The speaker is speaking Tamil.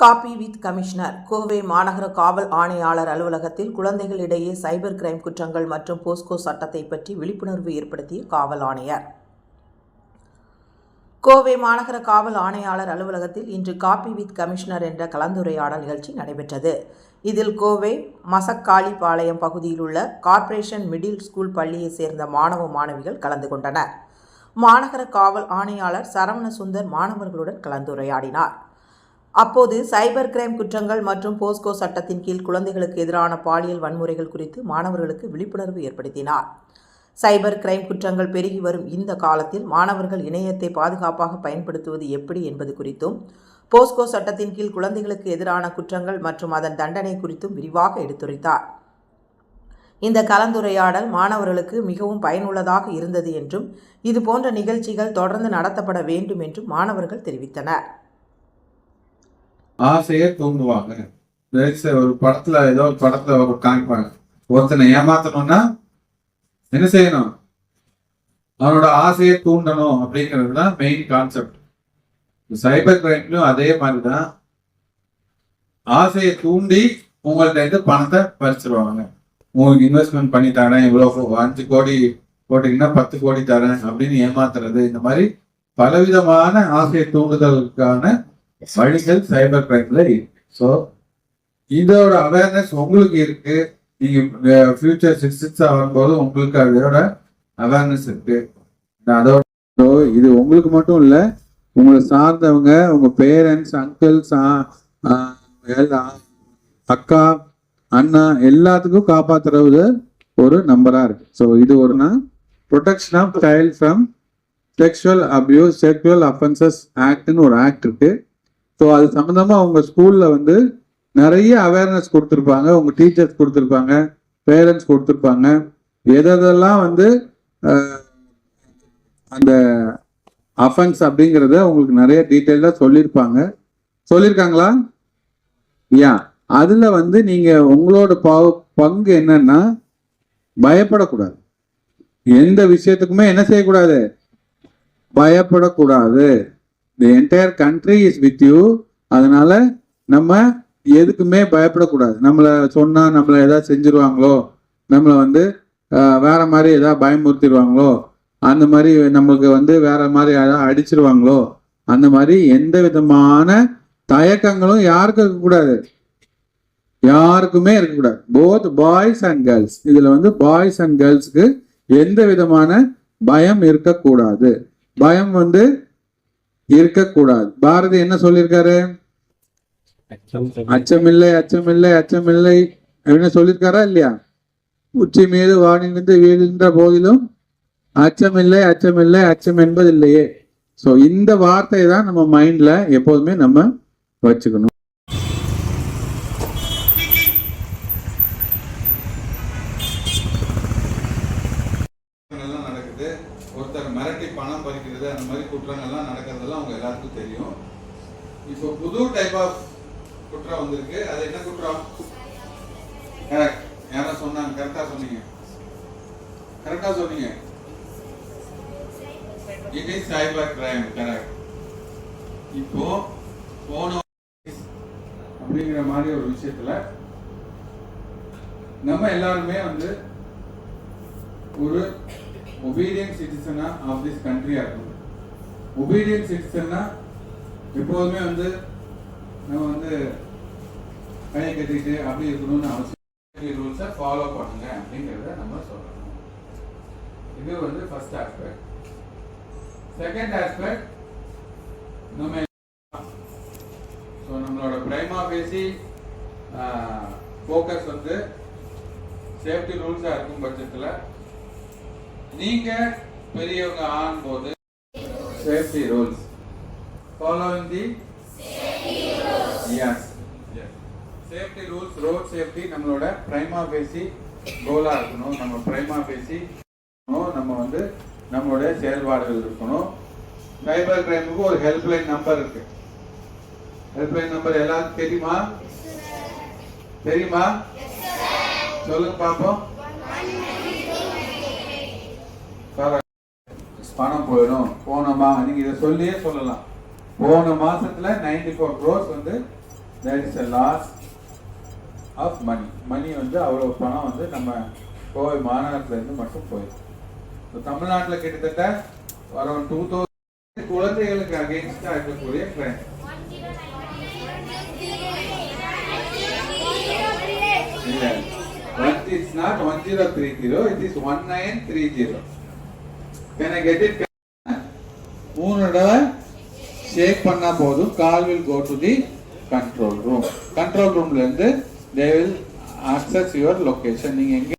Copy with commissioner. கோவை மாநகர காவல் ஆணையாளர் அலுவலகத்தில் குழந்தைகளிடையே சைபர் கிரைம் குற்றங்கள் மற்றும் போஸ்கோ சட்டத்தை பற்றி விழிப்புணர்வு ஏற்படுத்திய காவல் ஆணையர். கோவை மாநகர காவல் ஆணையாளர் அலுவலகத்தில் இன்று காப்பி வித் கமிஷனர் என்ற கலந்துரையாடல் நிகழ்ச்சி நடைபெற்றது. இதில் கோவை மசக்காளிப்பாளையம் பகுதியில் உள்ள கார்ப்பரேஷன் மிடில் ஸ்கூல் பள்ளியைச் சேர்ந்த மாணவ மாணவிகள் கலந்து கொண்டனர். மாநகர காவல் ஆணையாளர் சரவண சுந்தர் மாணவர்களுடன் கலந்துரையாடினார். அப்போது சைபர் கிரைம் குற்றங்கள் மற்றும் போஸ்கோ சட்டத்தின் கீழ் குழந்தைகளுக்கு எதிரான பாலியல் வன்முறைகள் குறித்து மாணவர்களுக்கு விழிப்புணர்வு ஏற்படுத்தினார். சைபர் கிரைம் குற்றங்கள் பெருகி வரும் இந்த காலத்தில் மாணவர்கள் இணையத்தை பாதுகாப்பாக பயன்படுத்துவது எப்படி என்பது குறித்தும் போஸ்கோ சட்டத்தின் கீழ் குழந்தைகளுக்கு எதிரான குற்றங்கள் மற்றும் அதன் தண்டனை குறித்தும் விரிவாக எடுத்துரைத்தார். இந்த கலந்துரையாடல் மாணவர்களுக்கு மிகவும் பயனுள்ளதாக இருந்தது என்றும் இது போன்ற நிகழ்ச்சிகள் தொடர்ந்து நடத்தப்பட வேண்டும் என்றும் மாணவர்கள் தெரிவித்தனர். ஆசையை தூண்டுவாங்க. ஒரு படத்துல ஏதோ ஒரு படத்துல ஒரு காமிப்பாங்க. ஒருத்தனை ஏமாத்தணும்னா என்ன செய்யணும்? அவனோட ஆசையை தூண்டணும் அப்படிங்கிறது தான் மெயின் கான்செப்ட் சைபர் கிரைம்லயும் அதே மாதிரி தான் ஆசையை தூண்டி உங்கள்ட்ட இருந்து பணத்தை பறிச்சிருவாங்க. உங்களுக்கு இன்வெஸ்ட்மெண்ட் பண்ணி தரேன் இவ்வளோ அஞ்சு கோடி போட்டீங்கன்னா பத்து கோடி தரேன் அப்படின்னு ஏமாத்துறது இந்த மாதிரி பலவிதமான ஆசையை தூண்டுதலுக்கான வழிகள் சைபர் கிரைம்ல ஸோ இதோட அவேர்னஸ் உங்களுக்கு இருக்கு. நீங்க ஃபியூச்சர் சிக்ஸ்டா வரும்போது உங்களுக்கு அதோட அவேர்னஸ் இருக்கு. அதோட இது உங்களுக்கு மட்டும் இல்ல உங்களை சார்ந்தவங்க உங்க பேரண்ட்ஸ் அங்கிள்ஸ் அக்கா அண்ணா எல்லாத்துக்கும் காப்பாத்துறது ஒரு நம்பரா இருக்கு. ஸோ இது ஒருனா protection of child from sexual abuse sexual offences ஆக்ட்னு ஒரு ஆக்ட் இருக்கு. ஸோ அது சம்மந்தமாக அவங்க ஸ்கூலில் வந்து நிறைய அவேர்னஸ் கொடுத்துருப்பாங்க. உங்கள் டீச்சர்ஸ் கொடுத்துருப்பாங்க. பேரண்ட்ஸ் கொடுத்துருப்பாங்க. எதெல்லாம் வந்து அந்த அஃபென்ஸ் அப்படிங்கிறத உங்களுக்கு நிறைய டீட்டெயிலாக சொல்லியிருப்பாங்க. சொல்லியிருக்காங்களா? யா அதில் வந்து நீங்கள் உங்களோட ப- பங்கு என்னன்னா பயப்படக்கூடாது. எந்த விஷயத்துக்குமே என்ன செய்யக்கூடாது? பயப்படக்கூடாது. The entire country is with you அதனால நம்ம எதுக்குமே பயப்படக்கூடாது. நம்மளை சொன்னால் நம்மளை எதாவது செஞ்சுருவாங்களோ நம்மளை வந்து வேற மாதிரி எதாவது பயமுறுத்திடுவாங்களோ அந்த மாதிரி நம்மளுக்கு வந்து வேற மாதிரி ஏதாவது அடிச்சிருவாங்களோ அந்த மாதிரி எந்த விதமான தயக்கங்களும் யாருக்கும் இருக்கக்கூடாது யாருக்குமே இருக்கக்கூடாது போத் பாய்ஸ் அண்ட் கேர்ள்ஸ் இதில் வந்து பாய்ஸ் அண்ட் கேர்ள்ஸ்க்கு எந்த விதமான பயம் இருக்கக்கூடாது. பயம் வந்து இருக்கக்கூடாது. பாரதி என்ன சொல்லியிருக்காரு அச்சமில்லை அச்சமில்லை அச்சமில்லை அப்படின்னு சொல்லியிருக்காரா இல்லையா? உச்சி மீது வானிலிருந்து வீழ்கின்ற போதிலும் அச்சமில்லை அச்சமில்லை அச்சம் என்பது இல்லையே ஸோ இந்த வார்த்தையை தான் நம்ம மைண்ட்ல எப்போதுமே நம்ம வச்சுக்கணும். பறிக்கிறது அந்த மாதிரி குற்றங்கள்லாம் நடக்கிறதெல்லாம் அவங்க எல்லாருக்கும் தெரியும். இப்போ புது டைப் ஆஃப் குற்றம் வந்திருக்கு. அது என்ன குற்றம்? கரெக்ட் யாரா சொன்னாங்க கரெக்டா சொன்னீங்க. கரெக்டா சொன்னீங்க. It is cyber crime correct இப்போ போன அப்படிங்கிற மாதிரி ஒரு விஷயத்துல நம்ம எல்லாருமே வந்து ஒரு ஒபீடியன்ட் சிட்டிசனா ஆஃப் திஸ் கண்ட்ரியா இருக்கணும். ஒபீடியன்ட் சிட்டிசன்னா எப்போதுமே வந்து நம்ம வந்து கையை கட்டிட்டு அப்படி இருக்கணும்னு அவசியம் ரூல்ஸை ஃபாலோ பண்ணுங்க அப்படிங்கிறத நம்ம சொல்லணும். இது வந்து ஃபர்ஸ்ட் ஆஸ்பெக்ட் செகண்ட் ஆஸ்பெக்ட் நம்ம ஸோ நம்மளோட பிரைமா பேசி ஃபோக்கஸ் வந்து சேஃப்டி ரூல்ஸாக இருக்கும் பட்சத்தில் நீங்க பெரியவங்க ஆகும்போது safety rules following these safety rules road safety நம்மளோட பிரைமா பேசி கோலா இருக்கணும். நம்ம பிரைமா பேசி நம்ம வந்து நம்மளுடைய செயல்பாடுகள் இருக்கணும். சைபர் கிரைமுக்கு ஒரு ஹெல்ப்லைன் நம்பர் இருக்கு. ஹெல்ப்லைன் நம்பர் எல்லாருக்கும் தெரியுமா? தெரியுமா? சொல்லுங்க பாப்போம். சார் பணம் போயிடும். போனோமா? நீங்கள் நீங்க இதை சொல்லியே சொல்லலாம். போன மாசத்துல 94 ஃபோர் க்ரோஸ் வந்து there is a loss of money money வந்து அவ்வளோ பணம் வந்து நம்ம கோவை மாநகரத்துலேருந்து மட்டும் போயிடும். இப்போ தமிழ்நாட்டில் கிட்டத்தட்ட அரௌண்ட் டூ தௌசண்ட் குழந்தைகளுக்கு அகேன்ஸ்டாக இருக்கக்கூடிய கிரைம் இல்லை. One it's not one zero three zero it is one nine three zero can I get it மூணு தடவை ஷேக் பண்ணா போதும். Call will go to the control room control ரூம்ல இருந்து they will access your location நீங்க எங்க